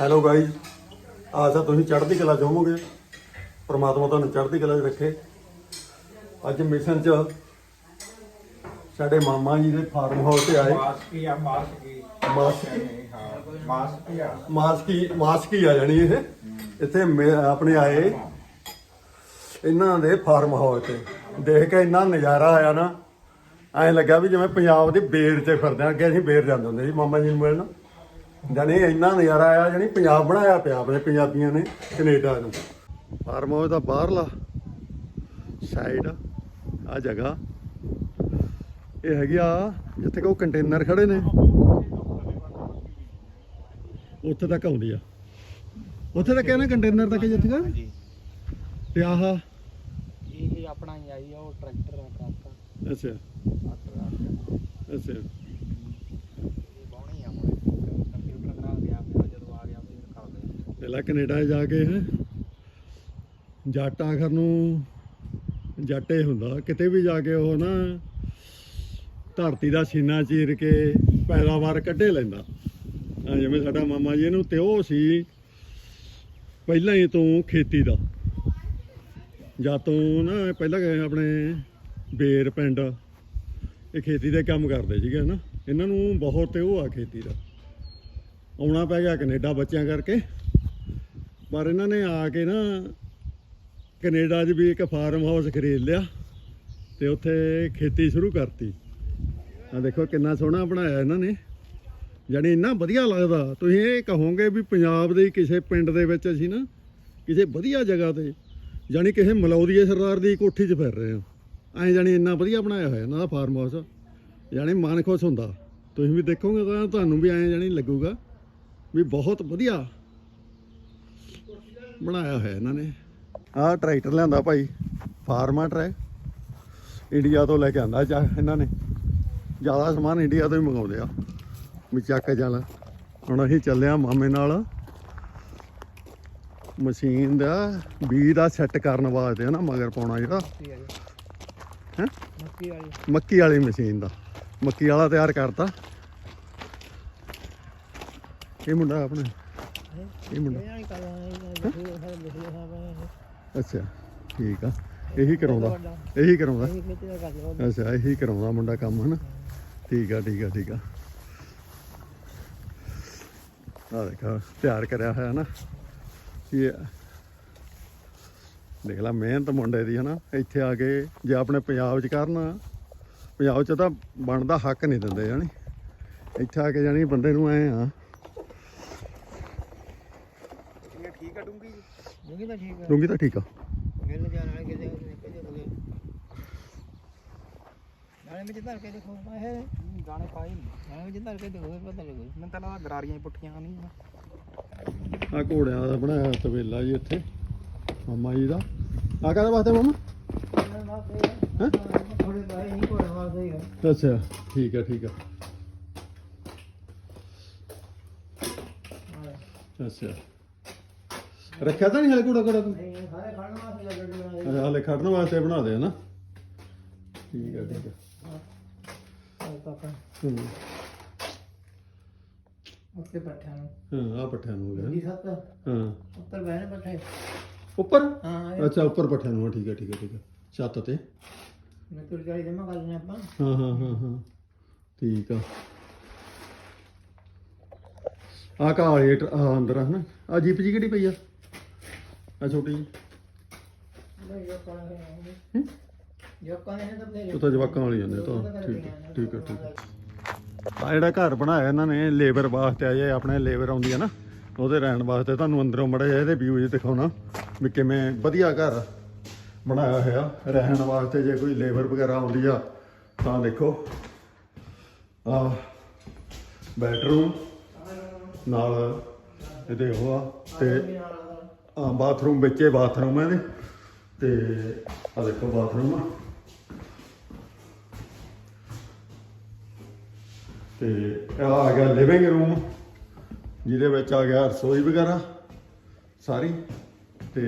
Hello guys ਆਸਾ ਤੁਸੀਂ ਚੜ੍ਹਦੀ ਕਲਾ ਚਾਹੋਗੇ ਪ੍ਰਮਾਤਮਾ ਤੁਹਾਨੂੰ ਚੜ੍ਹਦੀ ਕਲਾ 'ਚ ਰੱਖੇ। ਅੱਜ ਮਿਸ਼ਨ 'ਚ ਸਾਡੇ ਮਾਮਾ ਜੀ ਦੇ ਫਾਰਮ ਹਾਊਸ ਤੇ ਆਏ। ਮਾਸਕ। ਹੀ ਆ ਮਾਸਕ। ਹੀ ਮਾਸਕ ਹਾਂ। ਹੀ ਆ ਮਾਸਕੀ ਮਾਸਕੀ ਆ ਜਾਣੀ ਇਹ। ਇੱਥੇ ਮੇ- ਆਪਣੇ ਆਏ। ਇਹਨਾਂ ਦੇ ਫਾਰਮ ਹਾਊਸ ਤੇ। ਦੇਖ ਕੇ ਇੰਨਾ ਨਜ਼ਾਰਾ ਆਇਆ ਨਾ। ਐਂ ਲੱਗਾ ਵੀ ਜਿਵੇਂ ਪੰਜਾਬ ਦੀ ਬੇਰ 'ਚ ਫਿਰਦੇ ਆ। ਅੱਗੇ ਅਸੀਂ ਬੇਰ ਜਾਂਦੇ ਹੁੰਦੇ ਸੀ ਮਾਮਾ ਜੀ ਨੂੰ ਮਿਲਣ। ਜਾਣੀ ਇੰਨਾ ਨਜ਼ਾਰਾ ਆਇਆ ਜਾਣੀ ਪੰਜਾਬ ਬਣਾਇਆ ਪਿਆ ਆਪਣੇ ਪੰਜਾਬੀਆਂ ਨੇ ਕੈਨੇਡਾ ਨੂੰ। ਫਾਰਮ ਹਾਊਸ ਦਾ ਬਾਹਰਲਾ ਸਾਈਡ ਆ ਜਗ੍ਹਾ। ਇਹ ਹੈਗੀ ਆ ਜਿੱਥੇ ਕੋ ਕੰਟੇਨਰ ਖੜੇ ਨੇ। ਉੱਥੇ ਤੱਕ ਆਉਂਦੀ ਆ। ਉੱਥੇ ਤੱਕ ਨਾ ਕੰਟੇਨਰ ਤੱਕ ਜਿੱਥੇ ਜੀ ਤੇ ਆਹ। ਇਹ ਆਪਣਾ ਹੀ ਆਈ ਆ ਉਹ ਟਰੈਕਟਰ ਆ ਕਾਕਾ ਅੱਛਾ। ਅੱਛਾ ਇਹ ਬਾਉਣੀ ਆ ਹੁਣ ਕੰਪਿਊਟਰ ਕਰਾ ਗਿਆ ਮੇਰਾ ਜਦੋਂ ਆ ਗਿਆ ਫਿਰ ਕਰਦੇ ਪਹਿਲਾਂ ਕੈਨੇਡਾ ਜਾ ਕੇ ਹੈ। ਜੱਟ ਆਖਰ ਨੂੰ ਜੱਟੇ ਹੁੰਦਾ। ਕਿਤੇ ਵੀ ਜਾ ਕੇ ਉਹ ਨਾ ਧਰਤੀ ਦਾ ਸੀਨਾ ਚੀਰ ਕੇ ਪੈਦਾਵਾਰ ਕੱਢੇ ਲੈਂਦਾ। ਜਿਵੇਂ ਸਾਡਾ ਮਾਮਾ ਜੀ ਨੂੰ ਤੇ ਉਹ ਸੀ ਪਹਿਲਾਂ ਹੀ ਤੋਂ ਖੇਤੀ ਦਾ। ਜਾਂ ਤੋਂ ਨਾ ਪਹਿਲਾਂ ਆਪਣੇ ਬੇਰ ਪਿੰਡ। ਇਹ ਖੇਤੀ ਦੇ ਕੰਮ ਕਰਦੇ ਸੀਗੇ ਨਾ। ਇਹਨਾਂ ਨੂੰ ਬਹੁਤ ਤੇ ਉਹ ਆ ਖੇਤੀ ਦਾ। ਆਉਣਾ ਪੈ ਗਿਆ ਕੈਨੇਡਾ ਬੱਚਿਆਂ ਕਰਕੇ। ਪਰ ਇਹਨਾਂ ਨੇ ਆ ਕੇ ਨਾ ਕੈਨੇਡਾ 'ਚ ਵੀ ਇੱਕ ਫਾਰਮ ਹਾਊਸ ਖਰੀਦ ਲਿਆ ਤੇ ਉੱਥੇ ਖੇਤੀ ਸ਼ੁਰੂ ਕਰਤੀ। ਆ ਦੇਖੋ ਕਿੰਨਾ ਸੋਹਣਾ ਬਣਾਇਆ ਇਹਨਾਂ ਨੇ। ਜਾਣੀ ਇੰਨਾ ਵਧੀਆ ਲੱਗਦਾ। ਤੁਸੀਂ ਇਹ ਕਹੋਗੇ ਵੀ ਪੰਜਾਬ ਦੇ ਕਿਸੇ ਪਿੰਡ ਦੇ ਵਿੱਚ ਅਸੀਂ ਨਾ ਕਿਸੇ ਵਧੀਆ ਜਗ੍ਹਾ ਤੇ ਜਾਣੀ ਕਿਸੇ ਮਲੌਦੀਏ ਸਰਦਾਰ ਦੀ ਕੋਠੀ 'ਚ ਫਿਰ ਰਹੇ ਹਾਂ। ਐਂ ਜਾਣੀ ਇੰਨਾ ਵਧੀਆ ਬਣਾਇਆ ਹੋਇਆ ਇਹਨਾਂ ਦਾ ਫਾਰਮ ਹਾਊਸ ਜਾਣੀ ਮਨ ਖੁਸ਼ ਹੁੰਦਾ। ਤੁਸੀਂ ਵੀ ਦੇਖੋਗੇ ਤਾਂ ਤੁਹਾਨੂੰ ਵੀ ਐਂ ਜਾਣੀ ਲੱਗੂਗਾ ਵੀ ਬਹੁਤ ਵਧੀਆ ਬਣਾਇਆ ਹੋਇਆ ਇਹਨਾਂ ਨੇ। ਆਹ ਟਰੈਕਟਰ ਲਿਆਂਦਾ ਭਾਈ ਫਾਰਮਾ ਟਰੈਕ। ਇੰਡੀਆ ਤੋਂ ਲੈ ਕੇ ਆਂਦਾ ਚਾ ਇਹਨਾਂ ਨੇ। ਜ਼ਿਆਦਾ ਸਮਾਨ ਇੰਡੀਆ ਤੋਂ ਹੀ ਮੰਗਾਉਂਦੇ ਆ। ਵੀ ਚੱਕ ਕੇ ਚੱਲ। ਹੁਣ ਅਸੀਂ ਚੱਲੇ ਆ ਮਾਮੇ ਨਾਲ। ਮਸ਼ੀਨ ਦਾ ਬੀਜ ਦਾ ਸੈੱਟ ਕਰਨ ਵਾਸਤੇ ਨਾ ਮਗਰ ਪਾਉਣਾ ਜਿਹੜਾ। ਹੈਂ? ਮੱਕੀ ਵਾਲੀ। ਮੱਕੀ ਵਾਲੀ ਮਸ਼ੀਨ ਦਾ। ਮੱਕੀ ਵਾਲਾ ਤਿਆਰ ਕਰਤਾ। ਇਹ ਮੁੰਡਾ ਆਪਣਾ ਇਹ ਮੁੰਡਾ। ਅੱਛਾ, ਠੀਕ ਆ। ਇਹੀ ਕਰਾਉਂਦਾ। ਇਹੀ ਕਰਾਉਂਦਾ। ਅੱਛਾ, ਇਹੀ ਕਰਾਉਂਦਾ ਮੁੰਡਾ ਕੰਮ, ਹਨਾ? ਠੀਕ ਆ ਠੀਕ ਆ ਠੀਕ ਆ। ਆ ਦੇਖਾ ਤਿਆਰ ਕਰਿਆ ਹੋਇਆ ਨਾ ਇਹ ਦੇਖ ਲਾ, ਮਿਹਨਤ ਮੁੰਡੇ ਦੀ, ਹਨਾ? ਇੱਥੇ ਆ ਕੇ ਜੇ ਆਪਣੇ ਪੰਜਾਬ 'ਚ ਕਰਨ, ਪੰਜਾਬ 'ਚ ਤਾਂ ਬਣਦਾ ਹੱਕ ਨਹੀਂ ਦਿੰਦੇ, ਜਾਣੀ। ਇੱਥੇ ਆ ਕੇ ਜਾਣੀ ਬੰਦੇ ਨੂੰ ਐ ਆ ਇਹ ਠੀਕ ਆ ਡੂੰਗੀ ਡੂੰਗੀ ਤਾਂ ਠੀਕ ਆ। ਡੂੰਗੀ ਤਾਂ ਠੀਕ ਆ। ਮਿਲ ਜਾਣ ਵਾਲੇ ਕਿਤੇ ਕਿਤੇ ਕਿਤੇ ਨਾਲੇ ਵਿੱਚ ਧਰ ਕੇ ਦੇਖੋ ਇਹ ਗਾਣੇ ਪਾਈ ਨਾਲੇ ਵਿੱਚ ਧਰ ਕੇ ਦੇਖੋ ਪਤਾ ਲੱਗੂ। ਮੈਨੂੰ ਤਾਂ ਲੱਗਦਾ ਗਰਾਰੀਆਂ ਹੀ ਪੁੱਠੀਆਂ ਨਹੀਂ ਆ ਘੋੜਿਆਂ ਦਾ ਬਣਾਇਆ ਤਬੇਲਾ ਜੀ ਇੱਥੇ ਮਾਮਾ ਜੀ ਦਾ। ਆ ਕਾਹਦੇ ਵਾਸਤੇ ਮਾਮਾ? ਅੱਛਾ ਠੀਕ ਆ ਠੀਕ ਆ। ਅੱਛਾ। ਰੱਖਿਆ ਤਾਂ ਨਹੀਂ ਹਲੇ ਘੋੜਾ ਘੋੜਾ ਤੂੰ? ਨਹੀਂ ਸਾਰੇ ਖਾਣ ਵਾਸਤੇ ਲੱਗਣ ਅੱਛਾ ਹਲੇ ਖੜਨ ਵਾਸਤੇ ਬਣਾ ਦੇ ਨਾ ਠੀਕ ਆ ਠੀਕ ਆ। ਪਾਪਾ। ਹੂੰ। ਉੱਤੇ ਪੱਠਿਆਂ ਨੂੰ। ਹਾਂ ਆ ਪੱਠਿਆਂ ਨੂੰ ਹੋ ਦੀ ਗਿਆ ਸੱਤ? ਹਾਂ। ਉੱਪਰ ਬਹਿਣੇ ਪੱਠੇ। ਉੱਪਰ? ਹਾਂ ਅੱਛਾ ਉੱਪਰ ਪੱਠਿਆਂ ਨੂੰ ਠੀਕ ਆ ਠੀਕ ਆ ਠੀਕ ਆ। ਛੱਤ ਤੇ। ਮੈਂ ਤੁਰ ਜਾਈ ਕਰ ਲੈਣੇ ਆਪਾਂ। ਹਾਂ ਹਾਂ ਹਾਂ ਹਾਂ। ਠੀਕ ਆ। ਆ ਆਹ ਅੰਦਰ ਆ ਨਾ ਆ ਜੀਪ ਜੀ ਕਿਹੜੀ ਪਈ ਆ? ਆ ਛੋਟੀ ਜੀ। ਨਹੀਂ ਜੋ ਕੋਣ ਹੈ ਹੂੰ? ਜੋ ਕੋਣ ਹੈ ਤਾਂ ਫਿਰ ਉਹ ਤਾਂ ਜਵਾਕਾਂ ਵਾਲੀ ਜਾਂਦੇ ਤਾਂ ਠੀਕ ਹੈ ਠੀਕ ਹੈ ਠੀਕ ਹੈ। ਆ ਜਿਹੜਾ ਘਰ ਬਣਾਇਆ ਇਹਨਾਂ ਨੇ ਲੇਬਰ ਵਾਸਤੇ ਆ ਜੇ ਆਪਣੇ ਲੇਬਰ ਆਉਂਦੀ ਹੈ ਨਾ ਉਹਦੇ ਰਹਿਣ ਵਾਸਤੇ। ਤੁਹਾਨੂੰ ਅੰਦਰੋਂ ਮੜਾ ਜਿਹਾ ਇਹਦੇ ਵਿਊ ਜੇ ਦਿਖਾਉਣਾ ਵੀ ਕਿਵੇਂ ਵਧੀਆ ਘਰ ਬਣਾਇਆ ਹੋਇਆ। ਰਹਿਣ ਵਾਸਤੇ ਜੇ ਕੋਈ ਲੇਬਰ ਵਗੈਰਾ ਆਉਂਦੀ ਆ ਤਾਂ ਦੇਖੋ। ਆ ਬੈਡਰੂਮ ਨਾਲ ਇਹਦੇ ਉਹ ਆ ਤੇ ਆ ਬਾਥਰੂਮ ਵਿੱਚੇ ਬਾਥਰੂਮ ਹੈ ਇਹਦੇ। ਤੇ ਆ ਦੇਖੋ ਬਾਥਰੂਮ ਆ। ਤੇ ਇਹ ਆ ਗਿਆ ਲਿਵਿੰਗ ਰੂਮ ਜਿਹਦੇ ਵਿੱਚ ਆ ਗਿਆ ਰਸੋਈ ਵਗੈਰਾ ਸਾਰੀ। ਤੇ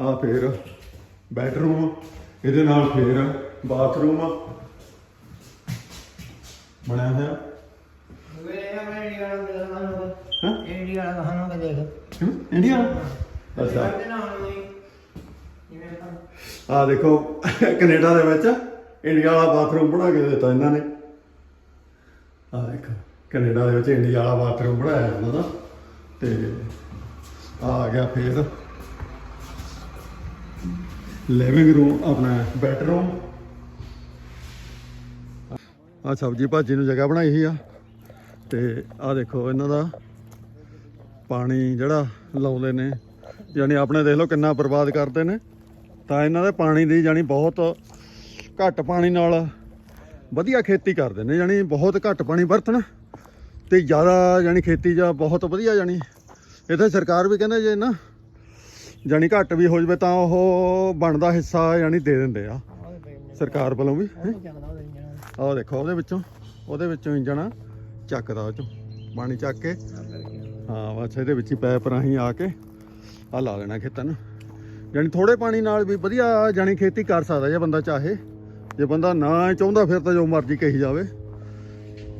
ਆ ਫਿਰ ਬੈਡਰੂਮ, ਇਹਦੇ ਨਾਲ ਫਿਰ ਬਾਥਰੂਮ ਬਣਿਆ ਹੋਇਆ। ਹਾਂ? ਇੰਡੀਆ ਵਾਲਾ ਕਹਾਣਾ ਕਿ ਦੇਖ। ਇੰਡੀਆ ਅੱਛਾ। ਆ ਦੇਖੋ ਕੈਨੇਡਾ ਦੇ ਵਿੱਚ ਇੰਡੀਆ ਵਾਲਾ ਬਾਥਰੂਮ ਬਣਾ ਕੇ ਦਿੱਤਾ ਇਹਨਾਂ ਨੇ। ਆ ਦੇਖੋ ਕੈਨੇਡਾ ਦੇ ਵਿੱਚ ਇੰਡੀਆ ਵਾਲਾ ਬਾਥਰੂਮ ਬਣਾਇਆ ਇਹਨਾਂ ਦਾ। ਤੇ ਆ ਆ ਗਿਆ ਫੇਰ। ਲਿਵਿੰਗ ਰੂਮ ਆਪਣਾ ਬੈਡਰੂਮ ਆ ਸਬਜੀ ਭਾਜੀ ਨੂੰ ਜਗ੍ਹਾ ਬਣਾਈ ਹੋਈ ਆ। ਤੇ ਆ ਦੇਖੋ ਇਹਨਾਂ ਦਾ ਪਾਣੀ ਜਿਹੜਾ ਲਾਉਂਦੇ ਨੇ, ਯਾਨੀ ਆਪਣੇ ਦੇਖ ਲਓ ਕਿੰਨਾ ਬਰਬਾਦ ਕਰਦੇ ਨੇ ਤਾਂ ਇਹਨਾਂ ਦੇ ਪਾਣੀ ਦੀ ਯਾਨੀ ਬਹੁਤ ਘੱਟ ਪਾਣੀ ਨਾਲ ਵਧੀਆ ਖੇਤੀ ਕਰਦੇ ਨੇ, ਯਾਨੀ ਬਹੁਤ ਘੱਟ ਪਾਣੀ ਵਰਤਣ ਤੇ ਜ਼ਿਆਦਾ ਯਾਨੀ ਖੇਤੀ ਜਾਂ ਬਹੁਤ ਵਧੀਆ ਯਾਨੀ ਇੱਥੇ ਸਰਕਾਰ ਵੀ ਕਹਿੰਦੇ ਜੇ ਨਾ ਯਾਨੀ ਘੱਟ ਵੀ ਹੋ ਜਵੇ ਤਾਂ ਉਹ ਬਣਦਾ ਹਿੱਸਾ ਯਾਨੀ ਦੇ ਦਿੰਦੇ ਆ, ਸਰਕਾਰ ਵੱਲੋਂ ਵੀ, ਹੈਂ। ਆਹ ਦੇਖੋ ਉਹਦੇ ਵਿੱਚੋਂ ਉਹਦੇ ਵਿੱਚੋਂ ਇੰਜਣ ਚੱਕਦਾ ਉਹ ਚੋਂ, ਪਾਣੀ ਚੱਕ ਕੇ ਹਾਂ, ਬਸ ਇਹਦੇ ਵਿੱਚ ਹੀ ਪੈਪ ਰਾਹੀਂ ਆ ਕੇ ਆ ਲਾ ਲੈਣਾ ਖੇਤਾਂ ਨੂੰ। ਯਾਨੀ ਥੋੜੇ ਪਾਣੀ ਨਾਲ ਵੀ ਵਧੀਆ ਜਾਨੀ ਖੇਤੀ ਕਰ ਸਕਦਾ ਜੇ ਬੰਦਾ ਚਾਹੇ। ਜੇ ਬੰਦਾ ਨਾ ਚਾਹੁੰਦਾ ਫਿਰ ਤਾਂ ਜੋ ਮਰਜ਼ੀ ਕਹੀ ਜਾਵੇ।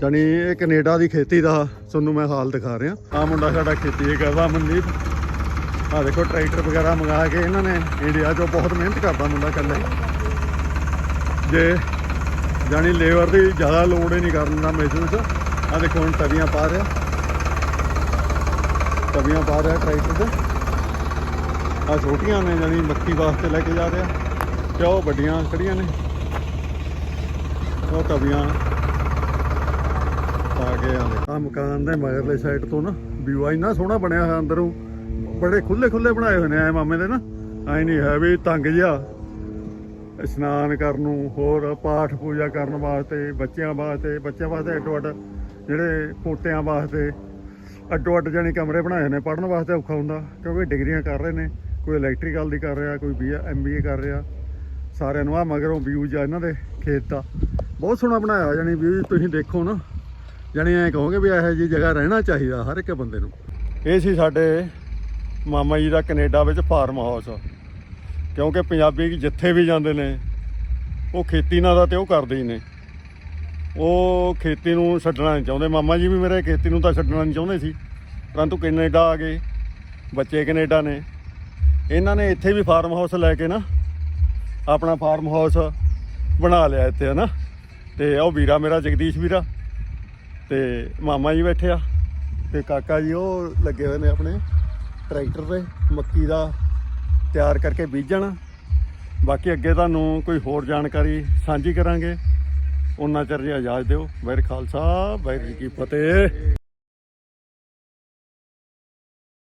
ਜਾਨੀ ਇਹ ਕੈਨੇਡਾ ਦੀ ਖੇਤੀ ਦਾ ਤੁਹਾਨੂੰ ਮੈਂ ਹਾਲ ਦਿਖਾ ਰਿਹਾ। ਆ ਮੁੰਡਾ ਸਾਡਾ ਖੇਤੀ ਇਹ ਕਰਦਾ ਮਨਦੀਪ। ਆ ਦੇਖੋ ਟਰੈਕਟਰ ਵਗੈਰਾ ਮੰਗਾ ਕੇ ਇਹਨਾਂ ਨੇ ਇੰਡੀਆ 'ਚੋਂ ਬਹੁਤ ਮਿਹਨਤ ਕਰਦਾ ਮੁੰਡਾ ਇਕੱਲੇ ਜੇ ਜਾਨੀ ਲੇਬਰ ਦੀ ਜ਼ਿਆਦਾ ਲੋੜ ਹੀ ਨਹੀਂ ਕਰਨ ਦਾ ਮਹਿਸੂਸ ਆ ਦੇਖੋ ਹੁਣ ਤਵੀਆਂ ਪਾ ਰਿਹਾ। ਤਵੀਆਂ ਪਾ ਰਿਹਾ ਟਰੈਕਟਰ ਤੇ। ਆ ਛੋਟੀਆਂ ਨੇ ਜਾਨੀ ਮੱਕੀ ਵਾਸਤੇ ਲੈ ਕੇ ਜਾ ਰਿਹਾ। ਤੇ ਉਹ ਵੱਡੀਆਂ ਖੜੀਆਂ ਨੇ। ਉਹ ਤਵੀਆਂ ਪਾ ਕੇ ਆ ਆ ਮਕਾਨ ਦੇ ਮਗਰਲੇ ਸਾਈਡ ਤੋਂ ਨਾ ਵਿਊ ਆ। ਇੰਨਾ ਸੋਹਣਾ ਬਣਿਆ ਹੋਇਆ ਅੰਦਰੋਂ। ਬੜੇ ਖੁੱਲੇ ਖੁੱਲੇ ਬਣਾਏ ਹੋਏ ਨੇ ਐ ਮਾਮੇ ਦੇ ਨਾ। ਐ ਨਹੀਂ ਹੈ ਵੀ ਤੰਗ ਜਿਹਾ। ਇਸ਼ਨਾਨ ਕਰਨ ਨੂੰ ਹੋਰ ਪਾਠ ਪੂਜਾ ਕਰਨ ਵਾਸਤੇ, ਬੱਚਿਆਂ ਵਾਸਤੇ ਬੱਚਿਆਂ ਵਾਸਤੇ ਅੱਡੋ ਅੱਡ ਜਿਹੜੇ ਪੋਤਿਆਂ ਵਾਸਤੇ ਅੱਡੋ ਅੱਡ ਜਾਣੀ ਕਮਰੇ ਬਣਾਏ ਨੇ ਪੜਨ ਵਾਸਤੇ ਔਖਾ ਹੁੰਦਾ, ਕਿਉਂਕਿ ਡਿਗਰੀਆਂ ਕਰ ਰਹੇ ਨੇ, ਕੋਈ ਇਲੈਕਟ੍ਰੀਕਲ ਦੀ ਕਰ ਰਿਹਾ, ਕੋਈ ਬੀ ਐਮਬੀਏ ਕਰ ਰਿਹਾ, ਸਾਰਿਆਂ ਨੂੰ ਆ ਮਗਰੋਂ ਵਿਊਜ਼ ਆ ਇਹਨਾਂ ਦੇ ਖੇਤ ਦਾ। ਬਹੁਤ ਸੋਹਣਾ ਬਣਾਇਆ, ਜਾਣੀ ਵਿਊ ਤੁਸੀਂ ਦੇਖੋ ਨਾ, ਜਾਣੀ ਐਂ ਕਹੋਗੇ ਵੀ ਇਹੋ ਜਿਹੀ ਜਗ੍ਹਾ ਰਹਿਣਾ ਚਾਹੀਦਾ ਹਰ ਇੱਕ ਬੰਦੇ ਨੂੰ। ਇਹ ਸੀ ਸਾਡੇ ਮਾਮਾ ਜੀ ਦਾ ਕੈਨੇਡਾ ਵਿੱਚ ਫਾਰਮ ਹਾਊਸ ਕਿਉਂਕਿ ਪੰਜਾਬੀ ਜਿੱਥੇ ਵੀ ਜਾਂਦੇ ਨੇ, ਉਹ ਖੇਤੀ ਨਾਲ ਦਾ ਤੇ ਉਹ ਕਰਦੇ ਹੀ ਨੇ। ਉਹ ਖੇਤੀ ਨੂੰ ਛੱਡਣਾ ਨਹੀਂ ਚਾਹੁੰਦੇ। ਮਾਮਾ ਜੀ ਵੀ ਮੇਰੇ ਖੇਤੀ ਨੂੰ ਤਾਂ ਛੱਡਣਾ ਨਹੀਂ ਚਾਹੁੰਦੇ ਸੀ। ਪਰੰਤੂ ਕੈਨੇਡਾ ਆ ਗਏ। ਬੱਚੇ ਕੈਨੇਡਾ ਨੇ। ਇਹਨਾਂ ਨੇ ਇੱਥੇ ਵੀ ਫਾਰਮ ਹਾਊਸ ਲੈ ਕੇ ਨਾ, ਆਪਣਾ ਫਾਰਮ ਹਾਊਸ ਬਣਾ ਲਿਆ ਇੱਥੇ, ਹਨਾ। ਤੇ ਉਹ ਵੀਰਾ ਮੇਰਾ, ਜਗਦੀਸ਼ ਵੀਰਾ। ਤੇ ਮਾਮਾ ਜੀ ਬੈਠੇ ਆ। ਤੇ ਕਾਕਾ ਜੀ ਉਹ ਲੱਗੇ ਹੋਏ ਨੇ ਆਪਣੇ ਟਰੈਕਟਰ ਤੇ, ਮੱਕੀ ਦਾ ਤਿਆਰ ਕਰਕੇ ਬੀਜਣ। ਬਾਕੀ ਅੱਗੇ ਤੁਹਾਨੂੰ ਕੋਈ ਹੋਰ ਜਾਣਕਾਰੀ ਸਾਂਝੀ ਕਰਾਂਗੇ। ਉਹਨਾਂ ਚਿਰ ਜੀ ਇਜਾਜ਼ਤ ਦਿਓ। ਵਾਹਿਗੁਰੂ ਖਾਲਸਾ ਵਾਹਿਗੁਰੂ ਜੀ ਕੀ ਫਤਿਹ।